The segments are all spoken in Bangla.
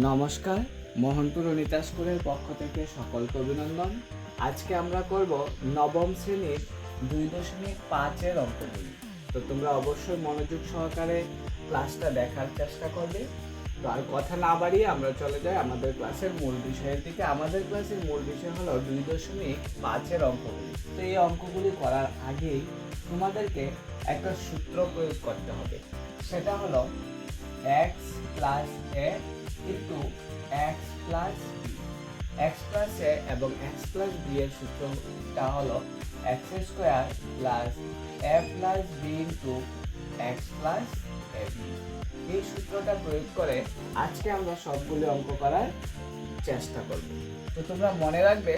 নমস্কার, মোহনপুর অনিতা স্কুলের পক্ষ থেকে সকলকে অভিনন্দন। আজকে আমরা করব নবম শ্রেণির দুই দশমিক পাঁচের অঙ্কগুলি তো তোমরা অবশ্যই মনোযোগ সহকারে ক্লাসটা দেখার চেষ্টা করবে। তো আর কথা না বাড়িয়ে আমরা চলে যাই আমাদের ক্লাসের মূল বিষয়ের দিকে। আমাদের ক্লাসের মূল বিষয় হলো দুই দশমিক পাঁচের অঙ্কগুলি তো এই অঙ্কগুলি করার আগেই তোমাদেরকে একটা সূত্র প্রয়োগ করতে হবে। সেটা হলো x plus a into x plus x plus a এবং এক্স প্লাস বি এর সূত্রটা হলো x square plus a plus b into x plus a b এই সূত্রটা প্রয়োগ করে আজকে আমরা সবগুলো অঙ্ক করার চেষ্টা করব। তো তোমরা মনে রাখবে,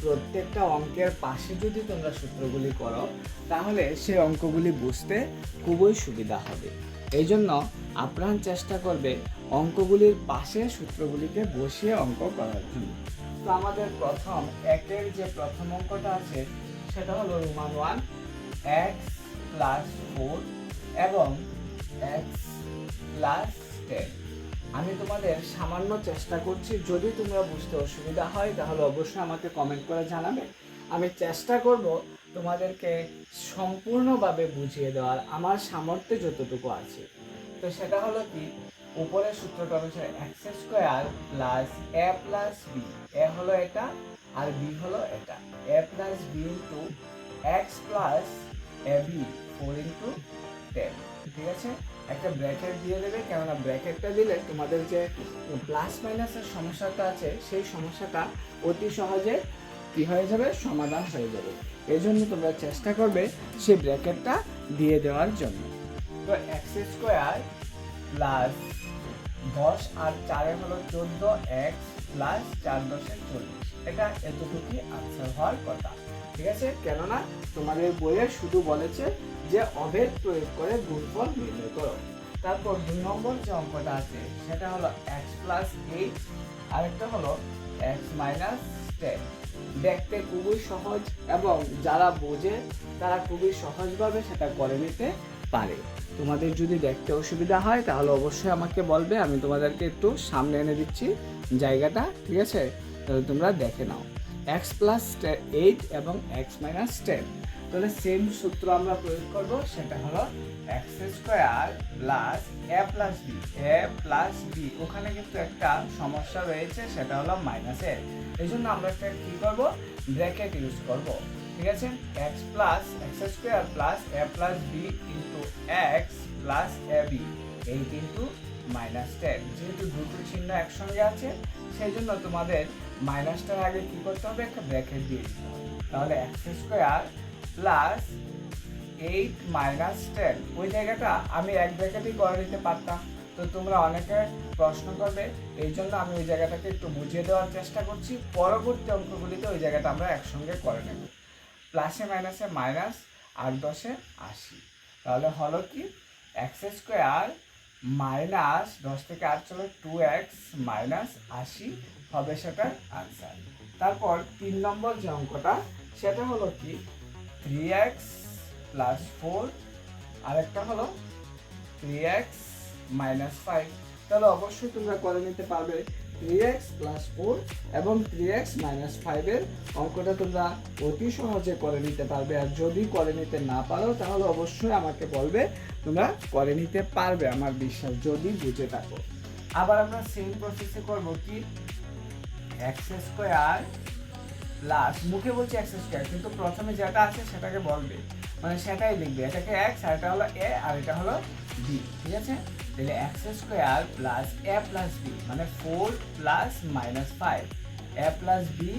প্রত্যেকটা অঙ্কের পাশে যদি তোমরা সূত্রগুলি করো, তাহলে সেই অঙ্কগুলি বুঝতে খুবই সুবিধা হবে। এই জন্য আপ্রাণ চেষ্টা করবে অঙ্কগুলির পাশে সূত্রগুলিকে বসিয়ে অঙ্ক করার জন্য। তো আমাদের প্রথম একের যে প্রথম অঙ্কটা আছে, সেটা হলো Roman one, x plus four এবং এক্স প্লাস টেন। আমি তোমাদের সামান্য চেষ্টা করছি, যদি তোমরা বুঝতে অসুবিধা হয়, তাহলে অবশ্যই আমাকে কমেন্ট করে জানাবে। আমি চেষ্টা করব তোমাদেরকে সম্পূর্ণভাবে বুঝিয়ে দেওয়ার, আমার সামর্থ্যে যতটুকু আছে। তো সেটা হলো কি? উপরের সূত্রটা অনুসারে x square plus a plus b a হলো এটা আর বি হলো এটা। A plus b into x plus a b four into ten ঠিক আছে? একটা ব্র্যাকেট দিয়ে দেবে, কেননা ব্র্যাকেটটা দিলে তোমাদের যে প্লাস মাইনাসের সমস্যাটা আছে, সেই সমস্যাটা অতি সহজে কি হয়ে যাবে? সমাধান হয়ে যাবে। এই জন্য তোমরা চেষ্টা করবে সেই ব্র্যাকেটটা দিয়ে দেওয়ার জন্য। তো এক্স স্কোয়ার প্লাস দশ আর চারে হলো চোদ্দ এক্স প্লাস চার দশে চল্লিশ। এটা এতটুকুই আনসার হওয়ার কথা। ঠিক আছে? কেননা তোমাদের বইয়ে শুধু বলেছে যে অভেদ প্রয়োগ করে গুণফল নির্ণয় করো। তারপর দুই নম্বর যে অঙ্কটা আছে, সেটা হলো এক্স প্লাস এইট আরেকটা হলো এক্স মাইনাস টেন দেখতে খুবই সহজ এবং যারা বোঝে, তারা খুবই সহজভাবে সেটা করে নিতে পারে। তোমাদের যদি দেখতে অসুবিধা হয়, তাহলে অবশ্যই আমাকে বলবে, আমি তোমাদেরকে একটু সামনে এনে দিচ্ছি জায়গাটা, ঠিক আছে? তাহলে তোমরা দেখে নাও। এক্স প্লাস এইট এবং এক্স মাইনাস টেন তাহলে সেম সূত্র আমরা প্রয়োগ করব, সেটা হলো x square plus a plus b a plus b ওখানে কিন্তু একটা সমস্যা রয়েছে, সেটা হলো মাইনাস এ এই জন্য আমরা একটা কী করব? ব্র্যাকেট ইউজ করব। ঠিক আছে? X plus x square plus a plus b into x plus a b এই কিন্তু মাইনাস টেন যেহেতু দুটো চিহ্ন একসঙ্গে আছে সেই জন্য তোমাদের মাইনাসটার আগে কি করতে হবে? একটা ব্র্যাকেট দিয়ে দিতে হবে। তাহলে x square plus eight minus ten ওই জায়গাটা আমি এক ব্র্যাকেটই করে নিতে পারতাম। তো তোমরা অনেকে প্রশ্ন করবে, এই জন্য আমি ওই জায়গাটাকে একটু বুঝিয়ে দেওয়ার চেষ্টা করছি। পরবর্তী অঙ্কগুলিতে ওই জায়গাটা আমরা একসঙ্গে করে নেব। প্লাসে, মাইনাসে, মাইনাস আট দশে আশি। তাহলে হলো কি? এক্স স্কোয়ার মাইনাস দশ থেকে আট চলে টু এক্স মাইনাস আশি হবে সেটার আনসার তারপর তিন নম্বর যে অঙ্কটা, সেটা হলো কি? থ্রি এক্স প্লাস ফোর আরেকটা হলো থ্রি এক্স মাইনাস ফাইভ তাহলে অবশ্যই তোমরা করে নিতে পারবে। থ্রি এক্স প্লাস ফোর এবং থ্রি এক্স মাইনাস ফাইভের অঙ্কটা তোমরা অতি সহজে করে নিতে পারবে। আর যদি করে নিতে না পারো, তাহলে অবশ্যই আমাকে বলবে, তোমরা করে নিতে পারবে আমার বিশ্বাস, যদি বুঝে থাকো। আবার আমরা সেম প্রসেসে করব কি? এক্স স্কোয়ার প্লাস মুখে বলছি এক্স স্কোয়ার কিন্তু প্রথমে যেটা আছে সেটাকে বলবে। মানে সেটাই লিখবে, এটাকে এক্স আর এটা হলো এ আর এটা হলো বি ঠিক আছে? তাহলে x square plus a plus b মানে four plus minus five a plus b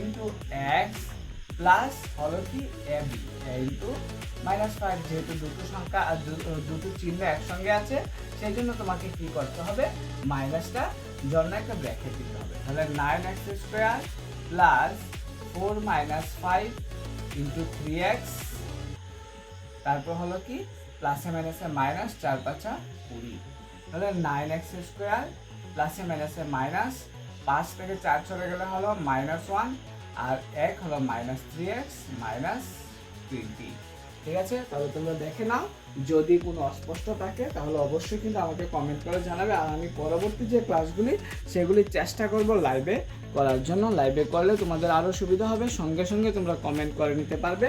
into x plus হলো কি a b into minus five যেহেতু দুটো সংখ্যা আর দুটো চিহ্ন একসঙ্গে আছে, সেই জন্য তোমাকে কি করতে হবে? মাইনাসটা জন্য একটা ব্র্যাকেট দিতে হবে। তাহলে nine x square plus four minus five into three x তারপর হলো কি প্লাসে মাইনাসে মাইনাস চার পাঁচা কুড়ি। তাহলে নাইন এক্স স্কোয়ার প্লাসে মাইনাসে মাইনাস পাঁচ থেকে চার চলে গেলে হলো মাইনাস ওয়ান আর এক হলো minus three x minus twenty ঠিক আছে? তাহলে তোমরা দেখে নাও, যদি কোনো অস্পষ্ট থাকে, তাহলে অবশ্যই কিন্তু আমাকে কমেন্ট করে জানাবে, আর আমি পরবর্তী যে ক্লাসগুলি সেগুলি চেষ্টা করব লাইভে করার জন্য। লাইভে করলে তোমাদের আরও সুবিধা হবে, সঙ্গে সঙ্গে তোমরা কমেন্ট করে নিতে পারবে।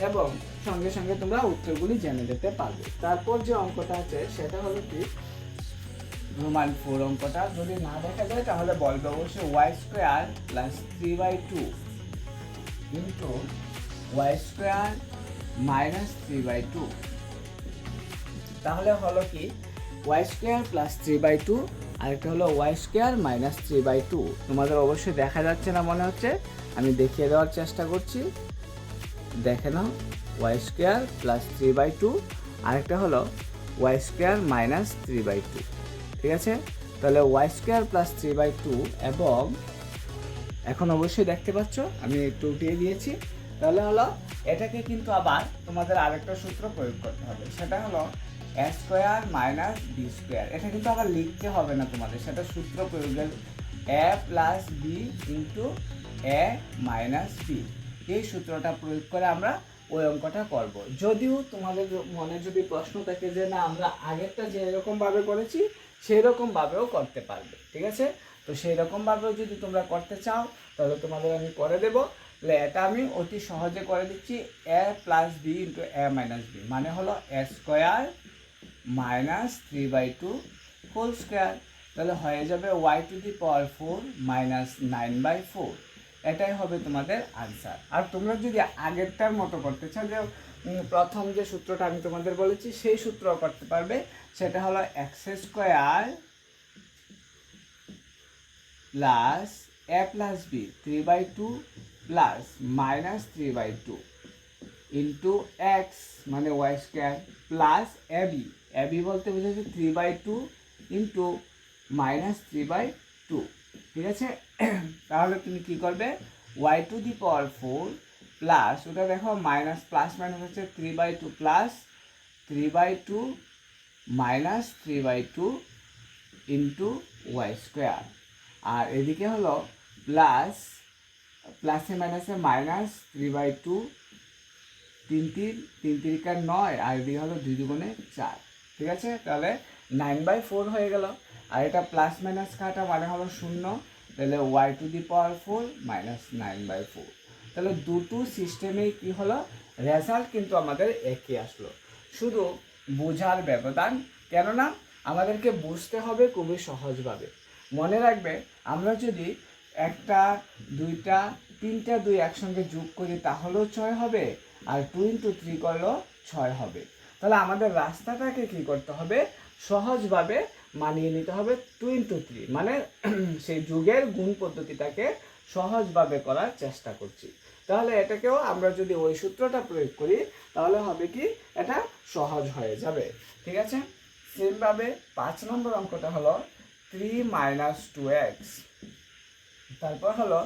এবং সঙ্গে সঙ্গে তোমরা উত্তরগুলি জেনে যেতে পারবে। তারপর যে অঙ্কটা আছে, সেটা হলো কি? রোমান ফোর অঙ্কটা। যদি না দেখা যায়, তাহলে বলবে অবশ্যই y square plus three by two into y square minus three by two তাহলে হলো কি? Y square plus three by two আরেকটা হলো y square minus three by two তোমাদের অবশ্যই দেখা যাচ্ছে না মনে হচ্ছে? আমি দেখিয়ে দেওয়ার চেষ্টা করছি। দেখে নাও y square plus three by two আরেকটা হলো y square minus three by two ঠিক আছে? তাহলে y square plus three by two এবং এখন অবশ্যই দেখতে পাচ্ছ, আমি একটু উঠিয়ে দিয়েছি। তাহলে হলো, এটাকে কিন্তু আবার তোমাদের আরেকটা সূত্র প্রয়োগ করতে হবে। সেটা হলো a square minus b square এটা কিন্তু আবার লিখতে হবে না তোমাদের, সেটা সূত্র প্রয়োগের a plus b into a minus b এই সূত্রটা প্রয়োগ করে আমরা ওই অঙ্কটা করব। যদিও তোমাদের মনে যদি প্রশ্ন থাকে যে না, আমরা আগেরটা যে এরকমভাবে করেছি সেই রকমভাবেও করতে পারবে, ঠিক আছে? তো সেই রকমভাবেও যদি তোমরা করতে চাও, তাহলে তোমাদের আমি করে দেবো। এটা আমি অতি সহজে করে দিচ্ছি a plus b into a minus b মানে হলো a square minus three by two whole square তাহলে হয়ে যাবে y to the power four minus nine by four এটাই হবে তোমাদের আনসার আর তোমরা যদি আগেরটার মতো করতে চাও, যে প্রথম যে সূত্রটা আমি তোমাদের বলেছি, সেই সূত্র করতে পারবে। সেটা হলো x square plus a plus b three by two plus minus three by two into x মানে y square plus a b a b বলতে বোঝাচ্ছে three by two into minus three by two ঠিক আছে? তাহলে তুমি কি করবে? Y to the power four plus ওটা দেখো মাইনাস প্লাস মাইনাস হচ্ছে three by two plus three by two minus three by two into y square আর এদিকে হলো প্লাস প্লাসে মাইনাসে মাইনাস থ্রি বাই টু তিন তিন তিন তিরিকার নয়, আর এদিকে হলো দুই দুগুণে চার। ঠিক আছে? তাহলে নাইন বাই ফোর হয়ে গেল। আর এটা প্লাস মাইনাস কাটা মানে হলো শূন্য। তাহলে y to the power four minus nine by four তাহলে দুটো সিস্টেমেই কি হলো? রেজাল্ট কিন্তু আমাদের একই আসলো। শুধু বোঝার ব্যবধান, কেননা আমাদেরকে বুঝতে হবে খুবই সহজভাবে। মনে রাখবে, আমরা যদি একটা, দুইটা, তিনটা, দুই একসঙ্গে যোগ করি, তাহলেও ছয় হবে। আর টু ইন্টু থ্রি করলেও ছয় হবে। তাহলে আমাদের রাস্তাটাকে কি করতে হবে? সহজভাবে মানিয়ে নিতে হবে টু ইন্টু থ্রি মানে সেই যুগের গুণ পদ্ধতিটাকে সহজভাবে করার চেষ্টা করছি। তাহলে এটাকেও আমরা যদি ওই সূত্রটা প্রয়োগ করি, তাহলে হবে কি? এটা সহজ হয়ে যাবে। ঠিক আছে? সেমভাবে পাঁচ নম্বর অঙ্কটা হলো থ্রি মাইনাস টু এক্স তারপর হলো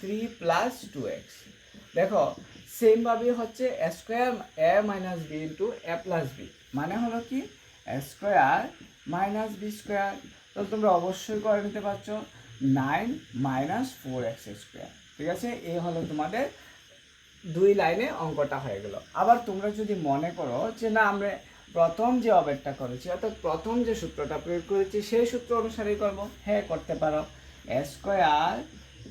থ্রি প্লাস টু এক্স দেখো, সেমভাবে হচ্ছে square a minus b into a plus b মানে হলো কি? স্কোয়ার মাইনাস বি স্কোয়ার, তাহলে তোমরা অবশ্যই করে নিতে পারছ nine minus four x square, ঠিক আছে? এই হলো তোমাদের দুই লাইনে অঙ্কটা হয়ে গেল। আবার তোমরা যদি মনে করো যে না, আমরা প্রথম যে অবেদটা করেছি, অর্থাৎ প্রথম যে সূত্রটা প্রয়োগ করেছি, সেই সূত্র অনুসারেই করব। হ্যাঁ করতে পারো। A square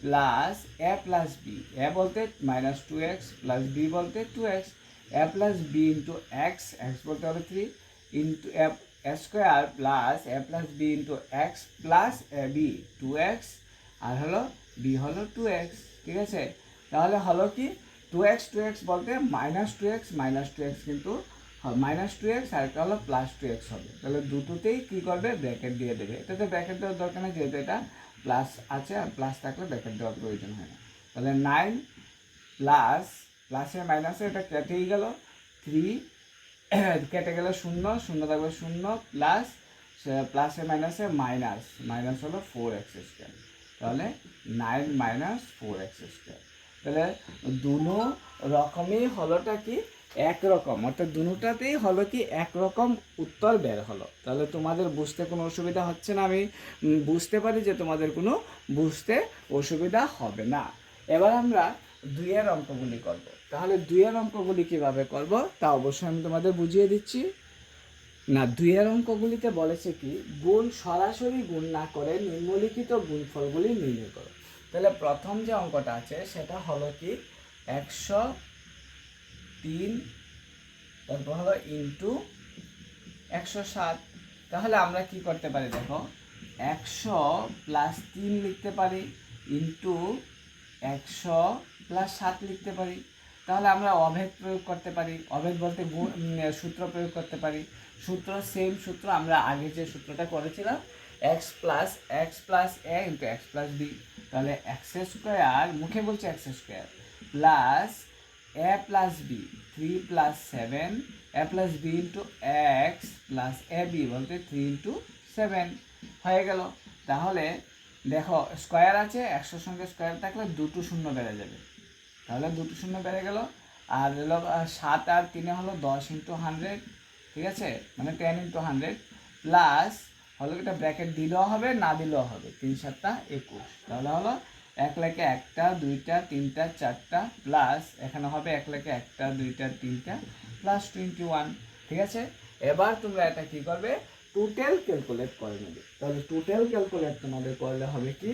plus a plus b, a বলতে minus two x plus b বলতে two x, a plus b into x x বলতে হবে three, into a square plus a plus b into x plus a b, two x, আর হলো বি হলো টু এক্স, ঠিক আছে? তাহলে হলো কি? টু এক্স টু এক্স বলতে minus two x, minus two x কিন্তু মাইনাস টু এক্স আর একটা হলো প্লাস টু এক্স হবে। তাহলে দুটোতেই কী করবে? ব্র্যাকেট দিয়ে দেবে। এটাতে ব্র্যাকেট দেওয়ার দরকার নেই, যেহেতু এটা প্লাস আছে আর প্লাস থাকলে ব্র্যাকেট দেওয়ার প্রয়োজন হয় না। তাহলে নাইন প্লাস, প্লাসে মাইনাসে এটা কেটেই গেল, থ্রি কেটে গেলে শূন্য শূন্য থাকবে শূন্য প্লাস প্লাসে মাইনাসে মাইনাস মাইনাস হলো ফোর এক্স স্কোয়ার তাহলে nine minus four x square তাহলে দুনো রকমই হলোটা কি? একরকম। অর্থাৎ দুটাতেই হলো কি? একরকম উত্তর বের হলো। তাহলে তোমাদের বুঝতে কোনো অসুবিধা হচ্ছে না? আমি বুঝতে পারি যে তোমাদের কোনো বুঝতে অসুবিধা হবে না। এবার আমরা দুইয়ের অঙ্কগুলি করব। তাহলে দুইয়ের অঙ্কগুলি কীভাবে করব? তা অবশ্যই আমি তোমাদের বুঝিয়ে দিচ্ছি। না দুইয়ের অঙ্কগুলিতে বলেছে কি, গুণ সরাসরি গুণ না করে নিম্নলিখিত গুণফলগুলি নির্ণয় করো। তাহলে প্রথম যে অঙ্কটা আছে, সেটা হলো কি, একশো তিন, তারপর হলো ইন্টু একশো সাত। তাহলে আমরা কি করতে পারি দেখো, একশো প্লাস তিন লিখতে পারি, ইন্টু একশো প্লাস সাত লিখতে পারি। তাহলে আমরা অভেদ প্রয়োগ করতে পারি। অভেদ বলতে সূত্র প্রয়োগ করতে পারি। সূত্র সেম সূত্র, আমরা আগে যে সূত্রটা করেছিলাম x plus x plus a into x plus b তাহলে এক্স স্কোয়ার মুখে বলছে x square plus a plus b three plus seven a plus b into x plus a b বলতে থ্রি ইন্টু সেভেন হয়ে গেল। তাহলে দেখো স্কোয়ার আছে, একশোর সঙ্গে স্কোয়ার থাকলে দুটো শূন্য বেড়ে যাবে। তাহলে দুটো শূন্য বেড়ে গেল। আর আহ, সাত আর তিনে হলো দশ ইন্টু হান্ড্রেড ঠিক আছে? মানে টেন ইন্টু হান্ড্রেড প্লাস হলো এটা ব্র্যাকেট দিলেও হবে না দিলেও হবে তিন সাতটা একুশ। তাহলে হলো এক লাখে একটা দুইটা তিনটা চারটা প্লাস এখানে হবে এক লাখে একটা দুইটা তিনটা প্লাস টোয়েন্টি ওয়ান ঠিক আছে? এবার তোমরা এটা কি করবে? টোটাল ক্যালকুলেট করে নেবে। তাহলে টোটাল ক্যালকুলেট তোমাদের করলে হবে কি?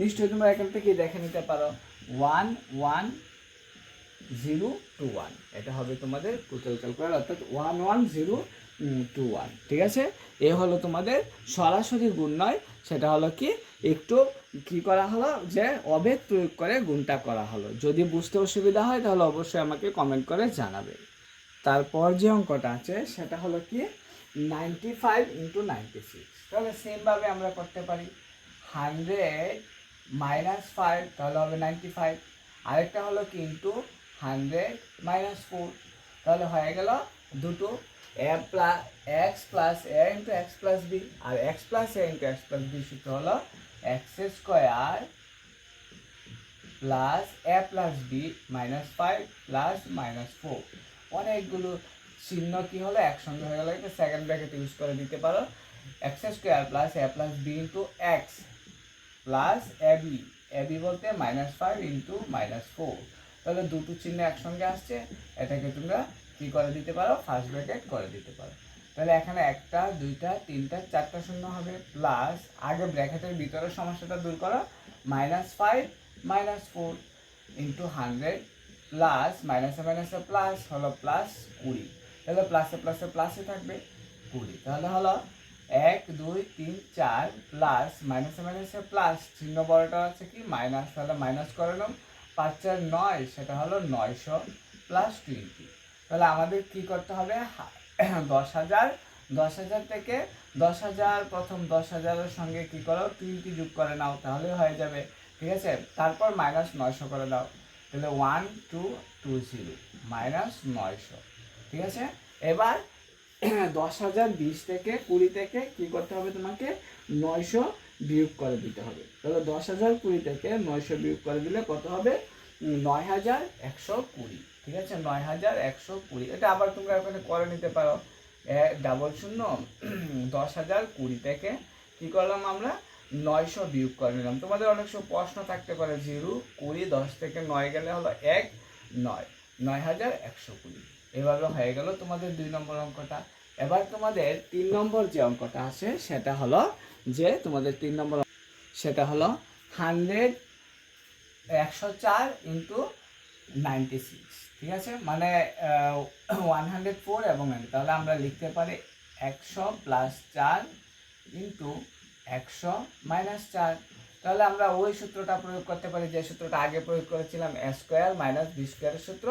নিশ্চয়ই তোমরা এখান থেকে দেখে নিতে পারো। One one zero two one এটা হবে তোমাদের টোটাল ক্যালকুলেট অর্থাৎ one one zero two one ঠিক আছে? এ হলো তোমাদের সরাসরি গুণ নয়, সেটা হলো কি? একটু কি করা হলো? যে অভেদ প্রয়োগ করে গুণটা করা হলো। যদি বুঝতে অসুবিধা হয়, তাহলে অবশ্যই আমাকে কমেন্ট করে জানাবে। তারপর যে অঙ্কটা আছে, সেটা হলো কি? Ninety five into ninety six তাহলে সেমভাবে আমরা করতে পারি। হান্ড্রেড মাইনাস ফাইভ তাহলে হবে নাইনটি ফাইভ আরেকটা হলো কি? ইন্টু হান্ড্রেড মাইনাস ফোর, তাহলে হয়ে গেল দুটো a plus x plus a into x plus b, R x plus a into x plus b সূত্র হলো x square plus a plus b minus five plus minus four. অনেকগুলো চিহ্ন কি হলো? একসঙ্গে হয়ে গেল। সেকেন্ড ব্র্যাকেট ইউজ করে দিতে পারো। X square plus a plus b into x plus a b. A b বলতে minus five into minus four. তাহলে দুটো চিহ্ন একসঙ্গে আসছে, এটাকে তোমরা কি করে দিতে পারো? ফার্স্ট ব্র্যাকেট করে দিতে পারো। তাহলে এখানে একটা, দুইটা, তিনটা, চারটা শূন্য হবে। প্লাস আগে ব্র্যাকেটের ভিতরে সমস্যাটা দূর করো। Minus five minus four into hundred plus মাইনাসে মাইনাসে প্লাস হলো প্লাস কুড়ি। তাহলে প্লাসে প্লাসে প্লাসে থাকবে কুড়ি। তাহলে হলো এক, দুই, তিন, চার প্লাস মাইনাসে মাইনাসে প্লাস চিহ্ন বড়টা আছে কি? মাইনাস তাহলে মাইনাস করে নাও। পাঁচ চার নয়, সেটা হলো নয়শো প্লাস টোয়েন্টি তাহলে আমাদের কি করতে হবে? দশ হাজার দশ হাজার থেকে দশ হাজার, প্রথম দশ হাজারের সঙ্গে কি করো? টোয়েন্টি যোগ করে নাও তাহলে হয়ে যাবে। ঠিক আছে? তারপর মাইনাস নয়শো করে দাও। তাহলে one two two zero minus নয়শো। ঠিক আছে? এবার দশ হাজার বিশ থেকে কুড়ি থেকে কি করতে হবে তোমাকে? নয়শো বিয়োগ করে দিতে হবে। তাহলে দশ হাজার কুড়ি থেকে নয়শো বিয়োগ করে দিলে কত হবে? নয় হাজার একশো কুড়ি। ঠিক আছে? নয় হাজার একশো কুড়ি। এটা আবার তোমরা ওখানে করে নিতে পারো। ডাবল শূন্য দশ হাজার কুড়ি থেকে কি করলাম আমরা? নয়শো বিয়োগ করে নিলাম। তোমাদের অনেক সময় প্রশ্ন থাকতে পারে, জিরো, কুড়ি, দশ থেকে নয় গেলে হলো এক, নয়। নয় হাজার একশো কুড়ি। এভাবে হয়ে গেল তোমাদের দুই নম্বর অঙ্কটা। এবার তোমাদের তিন নম্বর যে অঙ্কটা আছে, সেটা হলো যে তোমাদের তিন নম্বর সেটা হলো হান্ড্রেড একশো চার ইন্টু নাইনটি সিক্স, ঠিক আছে? মানে ওয়ান হান্ড্রেড ফোর এবং 90 তাহলে আমরা লিখতে পারি একশো প্লাস চার ইন্টু একশো মাইনাস চার। তাহলে আমরা ওই সূত্রটা প্রয়োগ করতে পারি, যে সূত্রটা আগে প্রয়োগ করেছিলাম, এ স্কোয়ার মাইনাস বি স্কোয়ারের সূত্র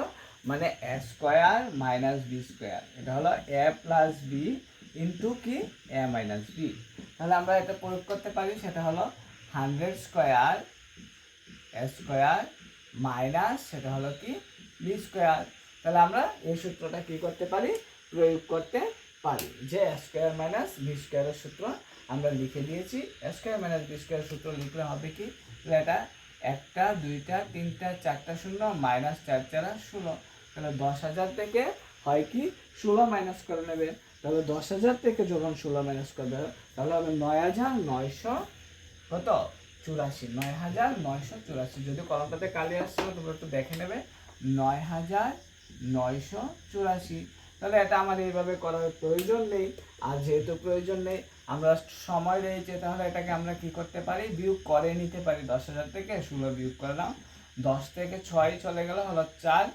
মানে a square minus b square. এটা হলো এ প্লাস বি ইন্টু কি? এ মাইনাস বি তাহলে আমরা এটা প্রয়োগ করতে পারি, সেটা হলো হান্ড্রেড স্কোয়ার স্কোয়ার মাইনাস সেটা হলো কি? বি স্কোয়ার তাহলে আমরা এই সূত্রটা কি করতে পারি? প্রয়োগ করতে পারি। যে স্কোয়ার মাইনাস বি স্কোয়ারের সূত্র আমরা লিখে দিয়েছি। স্কোয়ার মাইনাস বি স্কোয়ার সূত্র লিখলে হবে কি? তাহলে এটা একটা, দুইটা, তিনটা, চারটা, শূন্য মাইনাস চার, চারা ষোলো। তাহলে দশ হাজার থেকে হয় কি? ষোলো মাইনাস করে নেবে তাহলে দশ হাজার থেকে যখন ষোলো মাইনাস করবে তাহলে হবে নয় হাজার নয়শো কত? চুরাশি। নয় হাজার নয়শো চুরাশি। যদি কলমটাতে কালি আসছে, তোমরা একটু দেখে নেবে। নয় হাজার নয়শো চুরাশি। তাহলে এটা আমার এইভাবে করার প্রয়োজন নেই। আর যেহেতু প্রয়োজন নেই, আমরা সময় রয়েছে, তাহলে এটাকে আমরা কি করতে পারি? বিয়োগ করে নিতে পারি। দশ হাজার থেকে ষোলো বিয়োগ করলাম দশ থেকে ছয় চলে গেল হলো চার।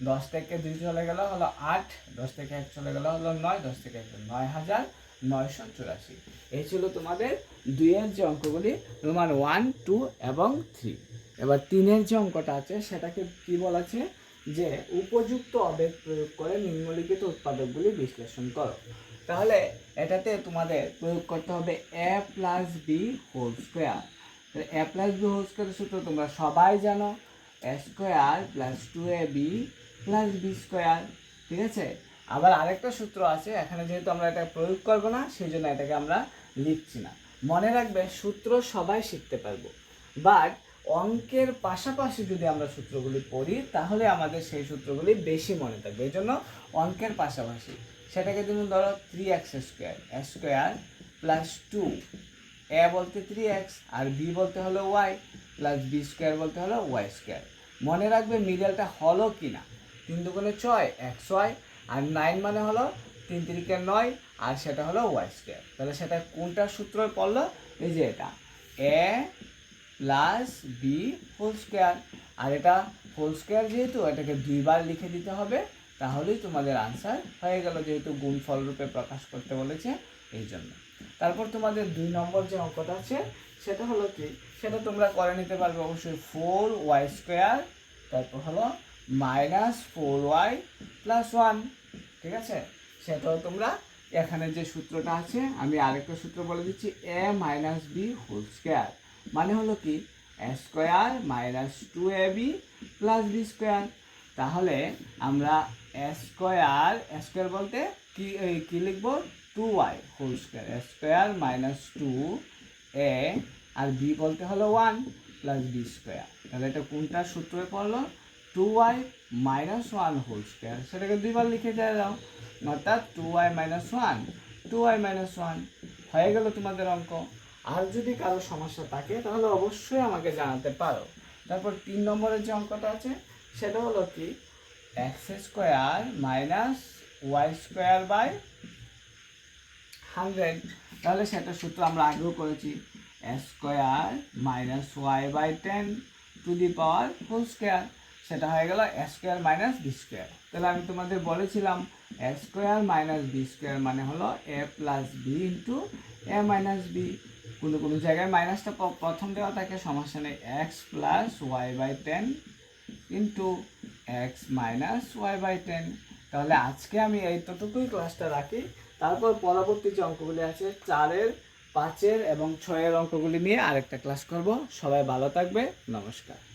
দশ থেকে দুই চলে গেল হলো আট, দশ থেকে এক চলে গেল হলো নয়, দশ থেকে এক নয় হাজার নয়শো চুরাশি। এই ছিল তোমাদের দুইয়ের যে অঙ্কগুলি, তোমার ওয়ান টু এবং থ্রি এবার তিনের যে অঙ্কটা আছে, সেটাকে কি বলেছে? যে উপযুক্ত অবেগ প্রয়োগ করে নিম্নলিখিত উৎপাদকগুলি বিশ্লেষণ করো। তাহলে এটাতে তোমাদের প্রয়োগ করতে হবে a plus b whole square a plus b whole স্কোয়ারের সূত্র তোমরা সবাই জানো square plus two a b plus b square ঠিক আছে? আবার আরেকটা সূত্র আছে, এখানে যেহেতু আমরা এটা প্রয়োগ করব না, সেই জন্য এটাকে আমরা লিখছি না। মনে রাখবে, সূত্র সবাই শিখতে পারব। বাট অঙ্কের পাশাপাশি যদি আমরা সূত্রগুলি পড়ি, তাহলে আমাদের সেই সূত্রগুলি বেশি মনে থাকবে। এই জন্য অঙ্কের পাশাপাশি সেটাকে তুমি ধরো three x square square plus two a বলতে থ্রি এক্স আর বি বলতে হলো ওয়াই প্লাস বি স্কোয়ার বলতে হলো ওয়াই স্কোয়ার মনে রাখবে মিডলটা হলো কি না তিন দুগুণে ছয় এক্স ওয়াই আর নাইন মানে হলো তিন তিরিকে নয়, আর সেটা হলো ওয়াই স্কোয়ার। তাহলে সেটা কোনটা সূত্র পড়ল? এই যে এটা। A plus b whole square. আর এটা হোল স্কোয়ার যেহেতু, এটাকে দুইবার লিখে দিতে হবে, তাহলেই তোমাদের আনসার হয়ে গেল, যেহেতু গুণফল রূপে প্রকাশ করতে বলেছে এই জন্য। তারপর তোমাদের দুই নম্বর যে অঙ্কটা আছে, সেটা হলো কি? সেটা তোমরা করে নিতে পারবে অবশ্যই। ফোর ওয়াই স্কোয়ার তারপর হলো minus four y plus one, ঠিক আছে? সেটাও তোমরা এখানে যে সূত্রটা আছে, আমি আরেকটা সূত্র বলে দিচ্ছি a minus b whole square মানে হলো কি? A square minus two a b plus b square তাহলে আমরা এ স্কোয়ার স্কোয়ার বলতে কি কি লিখব? Two y whole square a square minus two a R b বলতে হলো ওয়ান প্লাস বি স্কোয়ার তাহলে এটা কোনটা সূত্রে পড়ল? Two y minus one whole square সেটাকে দুইবার লিখে দেওয়া দাও। অর্থাৎ two y minus one two y minus one হয়ে গেল তোমাদের অঙ্ক। আর যদি কারও সমস্যা থাকে, তাহলে অবশ্যই আমাকে জানাতে পারো। তারপর তিন নম্বরের যে অঙ্কটা আছে, সেটা হলো কি? X square minus y square by hundred তাহলে সেটা সূত্র আমরা আগেও করেছি। Square minus y by ten to the power whole square সেটা হয়ে গেল স্কোয়ার মাইনাস বি স্কোয়ার তাহলে আমি তোমাদের বলেছিলাম স্কোয়ার মাইনাস বি স্কোয়ার মানে হলো a plus b into a minus b কোনো কোনো জায়গায় মাইনাসটা প্রথম দেওয়া থাকে সমস্যা নেই x plus y by ten into x minus y by ten তাহলে আজকে আমি এইতটুকুই ক্লাসটা রাখি। তারপর পরবর্তী যে অঙ্কগুলি আছে, চারের, পাঁচের এবং ছয়ের অঙ্কগুলি নিয়ে আরেকটা ক্লাস করব। সবাই ভালো থাকবে। নমস্কার।